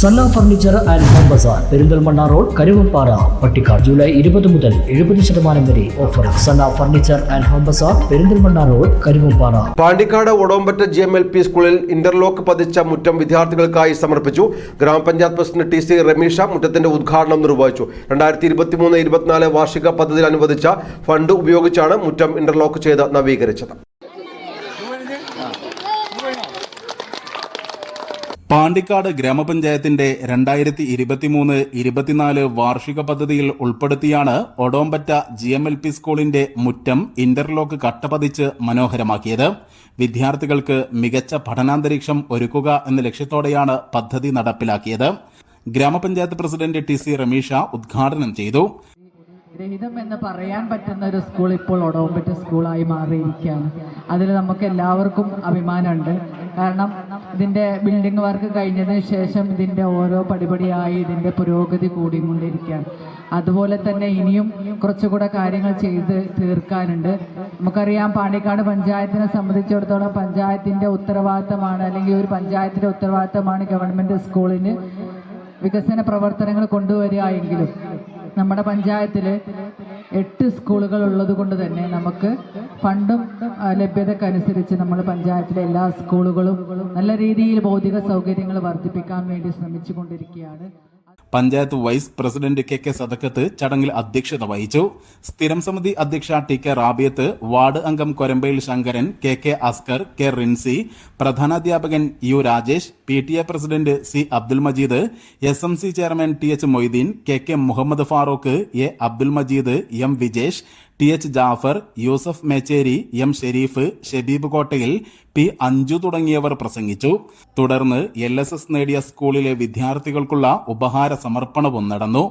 Sanna furniture and home bazaar Perinthalmanna road Karuvappara Pattikkad July ഇരുപത് മുതൽ എഴുപത് ശതമാനം വരെ offer Sanna furniture and home bazaar Perinthalmanna road Karuvappara Pandikkad Odompatta G M L P സ്കൂളിൽ interlock പതിച്ച മുറ്റം വിദ്യാർത്ഥികൾക്കായി സമർപ്പിച്ചു. ഗ്രാമപഞ്ചായത്ത് പ്രസിഡന്റ് ടി സി രമീഷ മുറ്റത്തിന്റെ ഉദ്ഘാടനം നിർവഹിച്ചു. രണ്ടായിരത്തി ഇരുപത്തിമൂന്ന് ഇരുപത്തിനാല് വാർഷിക പദ്ധതിയിൽ അനുവദിച്ച ഫണ്ട് ഉപയോഗിച്ചാണ് മുറ്റം ഇന്റർലോക്ക് ചെയ്ത് നവീകരിച്ചത്. പാണ്ടിക്കാട് ഗ്രാമപഞ്ചായത്തിന്റെ രണ്ടായിരത്തി ഇരുപത്തിമൂന്ന് ഇരുപത്തിനാല് വാർഷിക പദ്ധതിയിൽ ഉൾപ്പെടുത്തിയാണ് Odompatta G M L P സ്കൂളിന്റെ മുറ്റം ഇന്റർലോക്ക് കട്ടപതിച്ച് മനോഹരമാക്കിയത്. വിദ്യാർത്ഥികൾക്ക് മികച്ച പഠനാന്തരീക്ഷം ഒരുക്കുക എന്ന ലക്ഷ്യത്തോടെയാണ് പദ്ധതി നടപ്പിലാക്കിയത്. ഗ്രാമപഞ്ചായത്ത് പ്രസിഡന്റ് ടി സി റമീഷ ഉദ്ഘാടനം ചെയ്തു. ഗ്രഹിതം എന്ന് പറയാൻ പറ്റുന്ന ഒരു സ്കൂൾ ഇപ്പോൾ ഒടവുംപറ്റ സ്കൂളായി മാറിയിരിക്കുകയാണ്. അതിൽ നമുക്ക് എല്ലാവർക്കും അഭിമാനമുണ്ട്. കാരണം ഇതിന്റെ ബിൽഡിംഗ് വർക്ക് കഴിഞ്ഞതിന് ശേഷം ഇതിന്റെ ഓരോ പടിപടിയായി ഇതിന്റെ പുരോഗതി കൂടിക്കൊണ്ടിരിക്കുകയാണ്. അതുപോലെ തന്നെ ഇനിയും കുറച്ചുകൂടെ കാര്യങ്ങൾ ചെയ്ത് തീർക്കാനുണ്ട്. നമുക്കറിയാം പാണ്ടിക്കാട് പഞ്ചായത്തിനെ സംബന്ധിച്ചിടത്തോളം പഞ്ചായത്തിന്റെ ഉത്തരവാദിത്തമാണ് അല്ലെങ്കിൽ ഒരു പഞ്ചായത്തിന്റെ ഉത്തരവാദിത്തമാണ് ഗവൺമെന്റ് സ്കൂളിന് വികസന പ്രവർത്തനങ്ങൾ കൊണ്ടുവരിക എങ്കിലും നമ്മുടെ പഞ്ചായത്തിൽ എട്ട് സ്കൂളുകൾ ഉള്ളത് കൊണ്ട് തന്നെ നമുക്ക് ഫണ്ടും ലഭ്യതക്കനുസരിച്ച് നമ്മൾ പഞ്ചായത്തിലെ എല്ലാ സ്കൂളുകളും നല്ല രീതിയിൽ ഭൗതിക സൗകര്യങ്ങൾ വർദ്ധിപ്പിക്കാൻ വേണ്ടി ശ്രമിച്ചു കൊണ്ടിരിക്കുകയാണ് panchayat vice president K K Sadakkath ചടങ്ങിൽ അധ്യക്ഷത വഹിച്ചു. സ്ഥിരം സമിതി അധ്യക്ഷ ടി കെ റാബിയത്ത് വാർഡ് അംഗം Korambayil Sankaran K K Askar K Rincy പ്രധാനാധ്യാപകൻ U Rajesh P T A president C Abdul Majeed S M C chairman T H Moideen K K Muhammad Farooq A Abdul Majeed M Vijesh T H Jafar Yusuf Mecheri M Sherif Shabeeb Kottayil P Anju തുടങ്ങിയവർ പ്രസംഗിച്ചു. തുടർന്ന് L S S നേടിയ സ്കൂളിലെ വിദ്യാർത്ഥികൾക്കുള്ള ഉപഹാര സമർപ്പണവും നടന്നു.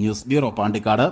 News bureau Pandikkad.